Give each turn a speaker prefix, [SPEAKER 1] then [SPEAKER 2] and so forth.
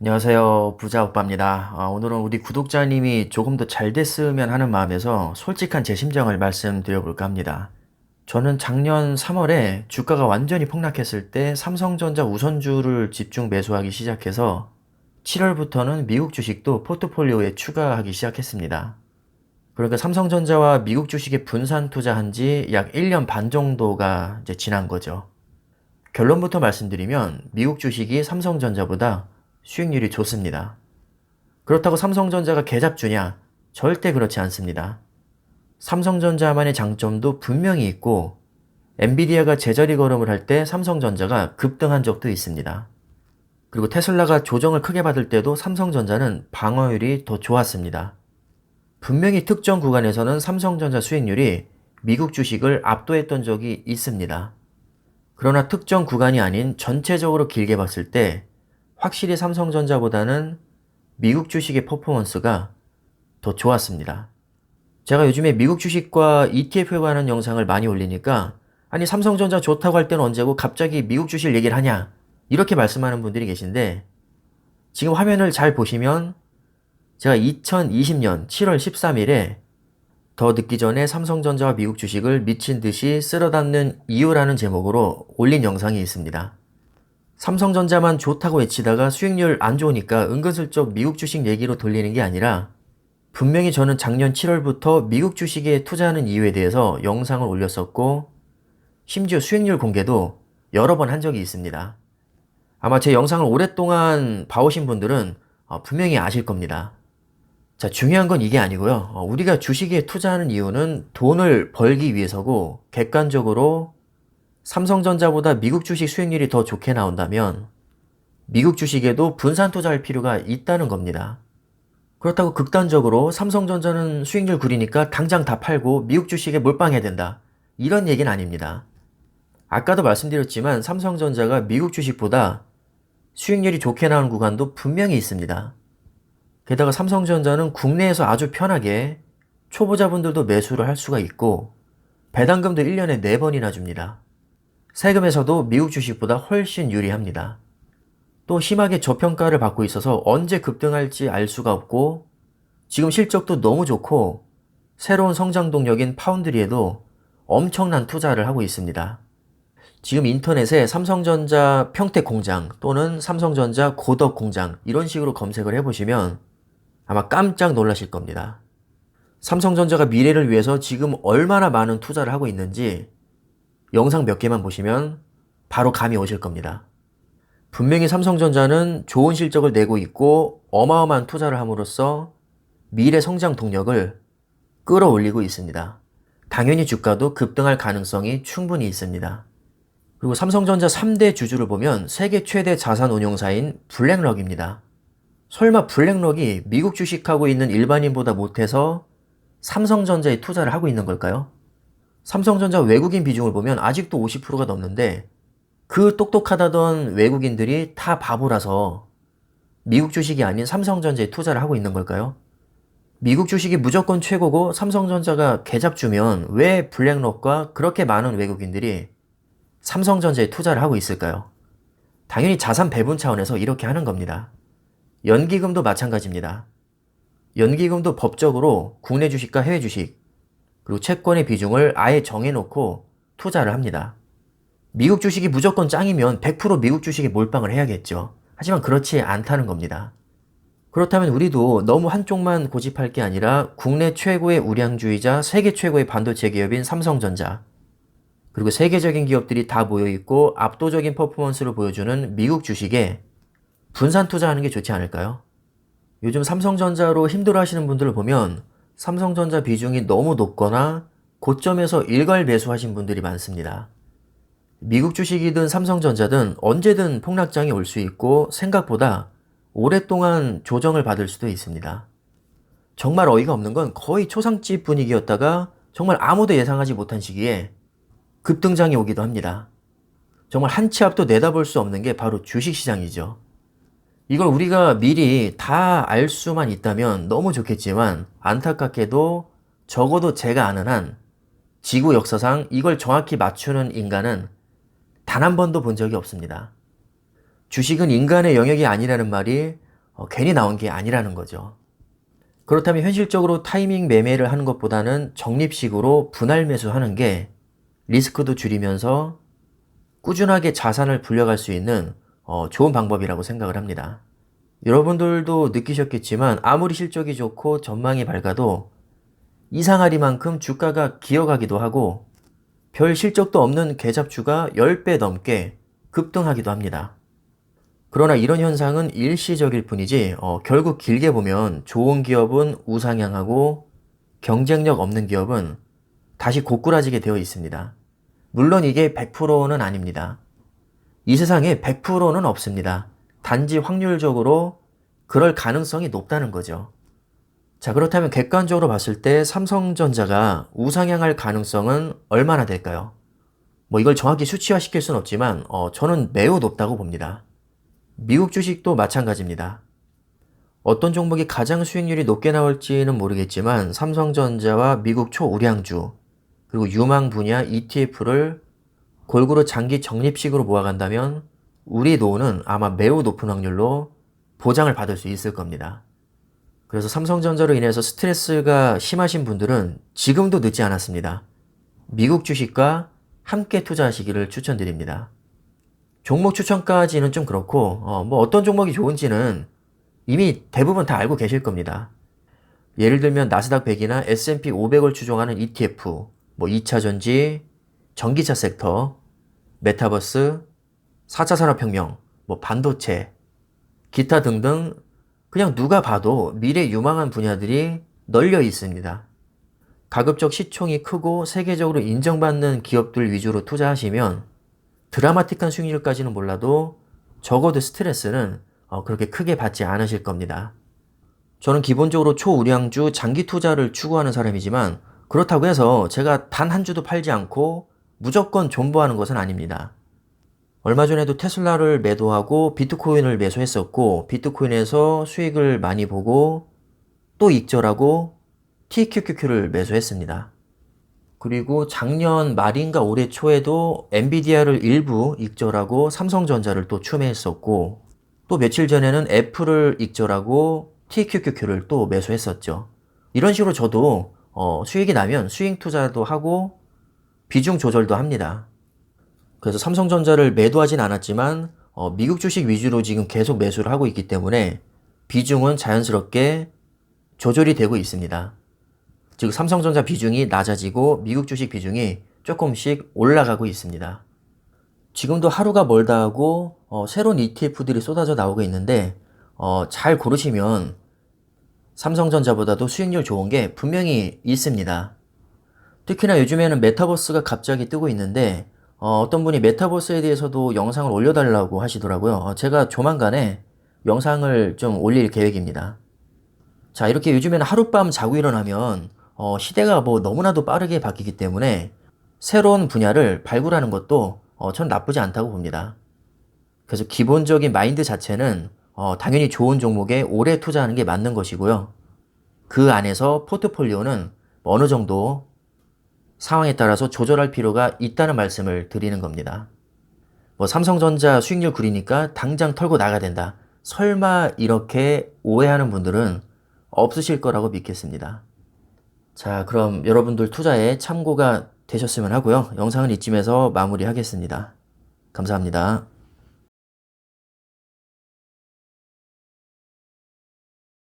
[SPEAKER 1] 안녕하세요. 부자 오빠입니다. 아, 오늘은 우리 구독자님이 조금 더 잘 됐으면 하는 마음에서 솔직한 제 심정을 말씀드려볼까 합니다. 저는 작년 3월에 주가가 완전히 폭락했을 때 삼성전자 우선주를 집중 매수하기 시작해서 7월부터는 미국 주식도 포트폴리오에 추가하기 시작했습니다. 그러니까 삼성전자와 미국 주식에 분산 투자한 지 약 1년 반 정도가 이제 지난 거죠. 결론부터 말씀드리면 미국 주식이 삼성전자보다 수익률이 좋습니다. 그렇다고 삼성전자가 개잡주냐? 절대 그렇지 않습니다. 삼성전자만의 장점도 분명히 있고 엔비디아가 제자리 걸음을 할 때 삼성전자가 급등한 적도 있습니다. 그리고 테슬라가 조정을 크게 받을 때도 삼성전자는 방어율이 더 좋았습니다. 분명히 특정 구간에서는 삼성전자 수익률이 미국 주식을 압도했던 적이 있습니다. 그러나 특정 구간이 아닌 전체적으로 길게 봤을 때 확실히 삼성전자보다는 미국 주식의 퍼포먼스가 더 좋았습니다. 제가 요즘에 미국 주식과 ETF에 관한 영상을 많이 올리니까 아니 삼성전자 좋다고 할 때는 언제고 갑자기 미국 주식 얘기를 하냐 이렇게 말씀하는 분들이 계신데 지금 화면을 잘 보시면 제가 2020년 7월 13일에 더 늦기 전에 삼성전자와 미국 주식을 미친 듯이 쓸어담는 이유라는 제목으로 올린 영상이 있습니다. 삼성전자만 좋다고 외치다가 수익률 안 좋으니까 은근슬쩍 미국 주식 얘기로 돌리는 게 아니라 분명히 저는 작년 7월부터 미국 주식에 투자하는 이유에 대해서 영상을 올렸었고 심지어 수익률 공개도 여러 번 한 적이 있습니다. 아마 제 영상을 오랫동안 봐오신 분들은 어, 분명히 아실 겁니다. 자, 중요한 건 이게 아니고요. 어, 우리가 주식에 투자하는 이유는 돈을 벌기 위해서고 객관적으로 삼성전자보다 미국 주식 수익률이 더 좋게 나온다면 미국 주식에도 분산 투자할 필요가 있다는 겁니다. 그렇다고 극단적으로 삼성전자는 수익률 구리니까 당장 다 팔고 미국 주식에 몰빵해야 된다. 이런 얘기는 아닙니다. 아까도 말씀드렸지만 삼성전자가 미국 주식보다 수익률이 좋게 나오는 구간도 분명히 있습니다. 게다가 삼성전자는 국내에서 아주 편하게 초보자분들도 매수를 할 수가 있고 배당금도 1년에 4번이나 줍니다. 세금에서도 미국 주식보다 훨씬 유리합니다. 또 심하게 저평가를 받고 있어서 언제 급등할지 알 수가 없고 지금 실적도 너무 좋고 새로운 성장 동력인 파운드리에도 엄청난 투자를 하고 있습니다. 지금 인터넷에 삼성전자 평택 공장 또는 삼성전자 고덕 공장 이런 식으로 검색을 해보시면 아마 깜짝 놀라실 겁니다. 삼성전자가 미래를 위해서 지금 얼마나 많은 투자를 하고 있는지 영상 몇 개만 보시면 바로 감이 오실 겁니다. 분명히 삼성전자는 좋은 실적을 내고 있고 어마어마한 투자를 함으로써 미래 성장 동력을 끌어올리고 있습니다. 당연히 주가도 급등할 가능성이 충분히 있습니다. 그리고 삼성전자 3대 주주를 보면 세계 최대 자산 운용사인 블랙럭입니다. 설마 블랙럭이 미국 주식하고 있는 일반인보다 못해서 삼성전자에 투자를 하고 있는 걸까요? 삼성전자 외국인 비중을 보면 아직도 50%가 넘는데 그 똑똑하다던 외국인들이 다 바보라서 미국 주식이 아닌 삼성전자에 투자를 하고 있는 걸까요? 미국 주식이 무조건 최고고 삼성전자가 개잡주면 왜 블랙록과 그렇게 많은 외국인들이 삼성전자에 투자를 하고 있을까요? 당연히 자산 배분 차원에서 이렇게 하는 겁니다. 연기금도 마찬가지입니다. 연기금도 법적으로 국내 주식과 해외 주식, 그리고 채권의 비중을 아예 정해놓고 투자를 합니다. 미국 주식이 무조건 짱이면 100% 미국 주식에 몰빵을 해야겠죠. 하지만 그렇지 않다는 겁니다. 그렇다면 우리도 너무 한쪽만 고집할 게 아니라 국내 최고의 우량주의자 세계 최고의 반도체 기업인 삼성전자 그리고 세계적인 기업들이 다 모여있고 압도적인 퍼포먼스를 보여주는 미국 주식에 분산 투자하는 게 좋지 않을까요? 요즘 삼성전자로 힘들어 하시는 분들을 보면 삼성전자 비중이 너무 높거나 고점에서 일괄 매수하신 분들이 많습니다. 미국 주식이든 삼성전자든 언제든 폭락장이 올 수 있고 생각보다 오랫동안 조정을 받을 수도 있습니다. 정말 어이가 없는 건 거의 초상집 분위기였다가 정말 아무도 예상하지 못한 시기에 급등장이 오기도 합니다. 정말 한 치 앞도 내다볼 수 없는 게 바로 주식시장이죠. 이걸 우리가 미리 다 알 수만 있다면 너무 좋겠지만 안타깝게도 적어도 제가 아는 한 지구 역사상 이걸 정확히 맞추는 인간은 단 한 번도 본 적이 없습니다. 주식은 인간의 영역이 아니라는 말이 어, 괜히 나온 게 아니라는 거죠. 그렇다면 현실적으로 타이밍 매매를 하는 것보다는 적립식으로 분할 매수하는 게 리스크도 줄이면서 꾸준하게 자산을 불려갈 수 있는 어, 좋은 방법이라고 생각을 합니다. 여러분들도 느끼셨겠지만 아무리 실적이 좋고 전망이 밝아도 이상하리만큼 주가가 기어가기도 하고 별 실적도 없는 개잡주가 10배 넘게 급등하기도 합니다. 그러나 이런 현상은 일시적일 뿐이지 어, 결국 길게 보면 좋은 기업은 우상향하고 경쟁력 없는 기업은 다시 고꾸라지게 되어 있습니다. 물론 이게 100%는 아닙니다. 이 세상에 100%는 없습니다. 단지 확률적으로 그럴 가능성이 높다는 거죠. 자, 그렇다면 객관적으로 봤을 때 삼성전자가 우상향할 가능성은 얼마나 될까요? 뭐 이걸 정확히 수치화 시킬 수는 없지만, 어, 저는 매우 높다고 봅니다. 미국 주식도 마찬가지입니다. 어떤 종목이 가장 수익률이 높게 나올지는 모르겠지만, 삼성전자와 미국 초우량주, 그리고 유망 분야 ETF를 골고루 장기 적립식으로 모아간다면, 우리 노후는 아마 매우 높은 확률로 보장을 받을 수 있을 겁니다. 그래서 삼성전자로 인해서 스트레스가 심하신 분들은 지금도 늦지 않았습니다. 미국 주식과 함께 투자하시기를 추천드립니다. 종목 추천까지는 좀 그렇고, 어, 뭐 어떤 종목이 좋은지는 이미 대부분 다 알고 계실 겁니다. 예를 들면 나스닥 100이나 S&P 500을 추종하는 ETF, 뭐 2차 전지, 전기차 섹터, 메타버스, 4차 산업혁명, 뭐 반도체, 기타 등등 그냥 누가 봐도 미래 유망한 분야들이 널려 있습니다. 가급적 시총이 크고 세계적으로 인정받는 기업들 위주로 투자하시면 드라마틱한 수익률까지는 몰라도 적어도 스트레스는 어, 그렇게 크게 받지 않으실 겁니다. 저는 기본적으로 초우량주 장기 투자를 추구하는 사람이지만 그렇다고 해서 제가 단 한 주도 팔지 않고 무조건 존버하는 것은 아닙니다. 얼마 전에도 테슬라를 매도하고 비트코인을 매수했었고 비트코인에서 수익을 많이 보고 또 익절하고 TQQQ를 매수했습니다. 그리고 작년 말인가 올해 초에도 엔비디아를 일부 익절하고 삼성전자를 또 추매했었고 또 며칠 전에는 애플을 익절하고 TQQQ를 또 매수했었죠. 이런 식으로 저도 어, 수익이 나면 수익 투자도 하고 비중 조절도 합니다. 그래서 삼성전자를 매도하진 않았지만 어, 미국 주식 위주로 지금 계속 매수를 하고 있기 때문에 비중은 자연스럽게 조절이 되고 있습니다. 즉 삼성전자 비중이 낮아지고 미국 주식 비중이 조금씩 올라가고 있습니다. 지금도 하루가 멀다 하고 어, 새로운 ETF들이 쏟아져 나오고 있는데 어, 잘 고르시면 삼성전자보다도 수익률 좋은 게 분명히 있습니다. 특히나 요즘에는 메타버스가 갑자기 뜨고 있는데 어, 떤 분이 메타버스에 대해서도 영상을 올려달라고 하시더라고요. 어, 제가 조만간에 영상을 좀 올릴 계획입니다. 자, 이렇게 요즘에는 하룻밤 자고 일어나면 어, 시대가 뭐 너무나도 빠르게 바뀌기 때문에 새로운 분야를 발굴하는 것도 어, 전 나쁘지 않다고 봅니다. 그래서 기본적인 마인드 자체는 어, 당연히 좋은 종목에 오래 투자하는 게 맞는 것이고요. 그 안에서 포트폴리오는 어느 정도 상황에 따라서 조절할 필요가 있다는 말씀을 드리는 겁니다. 뭐 삼성전자 수익률 구리니까 당장 털고 나가야 된다. 설마 이렇게 오해하는 분들은 없으실 거라고 믿겠습니다. 자, 그럼 여러분들 투자에 참고가 되셨으면 하고요. 영상은 이쯤에서 마무리하겠습니다. 감사합니다.